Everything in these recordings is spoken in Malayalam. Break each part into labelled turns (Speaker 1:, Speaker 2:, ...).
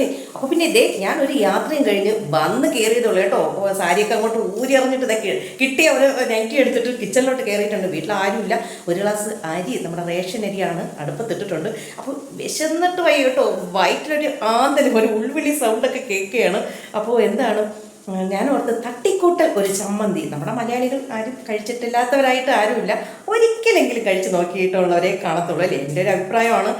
Speaker 1: അല്ലേ അപ്പൊ പിന്നെ ഇതേ ഞാൻ ഒരു യാത്രയും കഴിഞ്ഞ് വന്ന് കയറിയതുള്ളൂ കേട്ടോ. സാരിയൊക്കെ അങ്ങോട്ട് ഊരി അറിഞ്ഞിട്ട് ഇതൊക്കെ കിട്ടിയ ഒരു നൈറ്റി എടുത്തിട്ട് കിച്ചണിലോട്ട് കയറിയിട്ടുണ്ട് വീട്ടിൽ ആരുമില്ല. ഒരു ഗ്ലാസ് അരി നമ്മുടെ റേഷൻ അരിയാണ് അടുപ്പത്തിട്ടിട്ടുണ്ട് അപ്പോൾ വിശന്നിട്ട് വൈ കേട്ടോ. വയറ്റിലൊരു ആന്തലും ഒരു ഉൾവിളി സൗണ്ടൊക്കെ കേൾക്കുകയാണ്. അപ്പോൾ എന്താണ്? ഞാൻ ഓർത്ത് തട്ടിക്കൂട്ടൽ ഒരു ചമ്മന്തി. നമ്മുടെ മലയാളികൾ ആരും കഴിച്ചിട്ടില്ലാത്തവരായിട്ട് ആരുമില്ല. ഒരിക്കലെങ്കിലും കഴിച്ച് നോക്കിയിട്ടുള്ളവരെ കാണത്തുള്ളൂ അല്ലേ? എന്റെ ഒരു അഭിപ്രായമാണ്.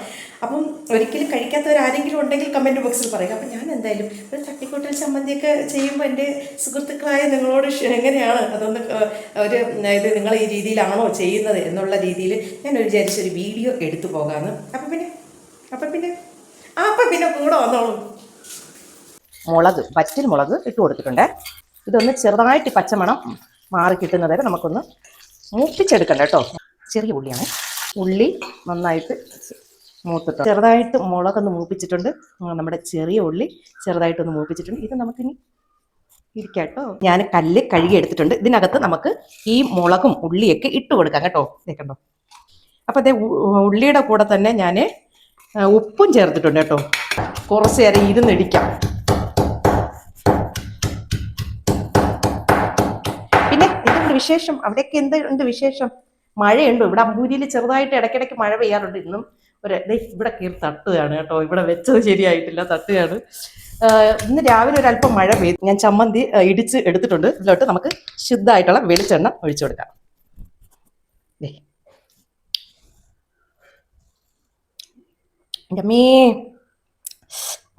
Speaker 1: അപ്പം ഒരിക്കലും കഴിക്കാത്തവരാരെങ്കിലും ഉണ്ടെങ്കിൽ കമന്റ് ബോക്സിൽ പറയുക. അപ്പം ഞാൻ എന്തായാലും ഒരു തട്ടിക്കൂട്ടൽ ചമ്മന്തിയൊക്കെ ചെയ്യുമ്പോൾ എന്റെ സുഹൃത്തുക്കളായ നിങ്ങളോട് എങ്ങനെയാണ് അതൊന്ന് ഒരു ഇത് നിങ്ങൾ ഈ രീതിയിലാണോ ചെയ്യുന്നത് എന്നുള്ള രീതിയിൽ ഞാൻ വിചാരിച്ചൊരു വീഡിയോ എടുത്തു പോകാമെന്ന്. അപ്പം പിന്നെ അപ്പം പിന്നെ അപ്പം പിന്നെ കൂടെ വന്നോളൂ. മുളക് പച്ചിൽ മുളക് ഇട്ട് കൊടുത്തിട്ടുണ്ട്. ഇതൊന്ന് ചെറുതായിട്ട് പച്ചമണം മാറി കിട്ടുന്നത് വരെ നമുക്കൊന്ന് മൂപ്പിച്ചെടുക്കണ്ട കേട്ടോ. ചെറിയ ഉള്ളിയാണ്. ഉള്ളി നന്നായിട്ട് മൂത്തിട്ട് ചെറുതായിട്ട് മുളകൊന്ന് മൂപ്പിച്ചിട്ടുണ്ട്. നമ്മുടെ ചെറിയ ഉള്ളി ചെറുതായിട്ടൊന്ന് മൂപ്പിച്ചിട്ടുണ്ട്. ഇത് നമുക്കിനി ഇരിക്കാം കേട്ടോ. ഞാൻ കല്ല് കഴുകി എടുത്തിട്ടുണ്ട്. ഇതിനകത്ത് നമുക്ക് ഈ മുളകും ഉള്ളിയൊക്കെ ഇട്ട് കൊടുക്കാം കേട്ടോ. കേൾക്കണ്ടോ അപ്പോൾ അതേ ഉള്ളിയുടെ കൂടെ തന്നെ ഞാൻ ഉപ്പും ചേർത്തിട്ടുണ്ട് കേട്ടോ. കുറച്ച് നേരം ഇരുന്നിടിക്കാം പിന്നെ വിശേഷം? അവിടെയൊക്കെ എന്തുണ്ട് വിശേഷം? മഴയുണ്ടോ? ഇവിടെ അമ്പൂരിയിൽ ചെറുതായിട്ട് ഇടയ്ക്കിടയ്ക്ക് മഴ പെയ്യാറുണ്ട്. ഇന്നും ഒരു ഇവിടെ കയറി തട്ടുകയാണ് കേട്ടോ. ഇവിടെ വെച്ചത് ശരിയായിട്ടില്ല തട്ടുകയാണ്. ഇന്ന് രാവിലെ ഒരു അല്പം മഴ പെയ്തു. ഞാൻ ചമ്മന്തി ഇടിച്ച് എടുത്തിട്ടുണ്ട്. ഇതിലോട്ട് നമുക്ക് ശുദ്ധമായിട്ടുള്ള വെളിച്ചെണ്ണ ഒഴിച്ചു കൊടുക്കാം. ദേ.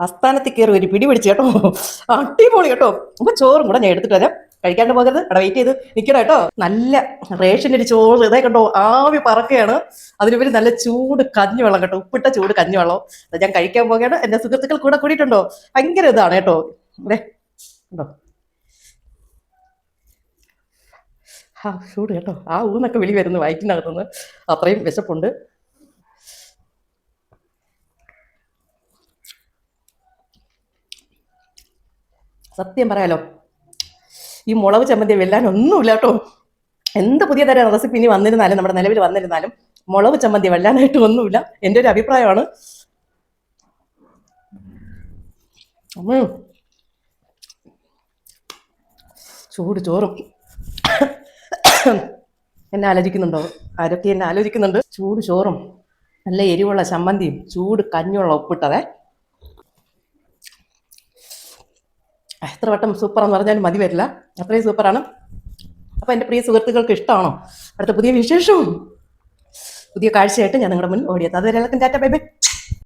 Speaker 1: ആസ്ഥാനത്ത് കയറി ഒരു പിടി പിടിച്ച് കേട്ടോ. അടിപൊളി കേട്ടോ. അപ്പൊ ചോറും കൂടെ ഞാൻ എടുത്തിട്ട് വരാം. കഴിക്കാണ്ട് പോകരുത്. അവിടെ വെയിറ്റ് ചെയ്ത്. നിൽക്കണം കേട്ടോ. നല്ല റേഷന്റെ ഒരു ചോറ് ഇതേ കണ്ടോ? ആവി പറക്കുകയാണ്. അതിനുപരി നല്ല ചൂട് കഞ്ഞിവെള്ളം കേട്ടോ. ഉപ്പിട്ട ചൂട് കഞ്ഞിവെള്ളം. വെള്ളം ഞാൻ കഴിക്കാൻ പോകുകയാണ് എന്റെ സുഹൃത്തുക്കൾ കൂടെ കൂടിയിട്ടുണ്ടോ? ഭയങ്കര ഇതാണ് കേട്ടോ. അതെ ഉണ്ടോ ആ ചൂട് കേട്ടോ. ആ ഊന്നൊക്കെ വിളി വരുന്നു വയറ്റിനകത്തുനിന്ന്. അത്രയും വിശപ്പുണ്ട്. സത്യം പറയാലോ ഈ മുളക് ചമ്മന്തി വെല്ലാൻ ഒന്നുമില്ല കേട്ടോ എന്ത് പുതിയ തരം റെസിപ്പി ഇനി വന്നിരുന്നാലും നമ്മുടെ നിലവിൽ വന്നിരുന്നാലും മുളക് ചമ്മന്തി വെല്ലാനായിട്ട് ഒന്നുമില്ല. എന്റെ ഒരു അഭിപ്രായമാണ്. ചൂട് ചോറും. എന്നെ ആലോചിക്കുന്നുണ്ടോ? ആരൊക്കെ എന്നെ ആലോചിക്കുന്നുണ്ട്? ചൂട് ചോറും നല്ല എരിവുള്ള ചമ്മന്തിയും ചൂട് കഞ്ഞുള്ള ഉപ്പിട്ടതേ. എത്ര വട്ടം സൂപ്പർ എന്ന് പറഞ്ഞാലും മതി വരില്ല. അത്രയും സൂപ്പറാണ് അപ്പോൾ എന്റെ പ്രിയ സുഹൃത്തുക്കൾക്ക് ഇഷ്ടമാണോ? അടുത്ത പുതിയ വിശേഷവും പുതിയ കാഴ്ചയായിട്ട് ഞാൻ നിങ്ങളുടെ മുന്നിൽ ഓടിയത് അതുവരെ എല്ലാവർക്കും ബൈ ബൈ.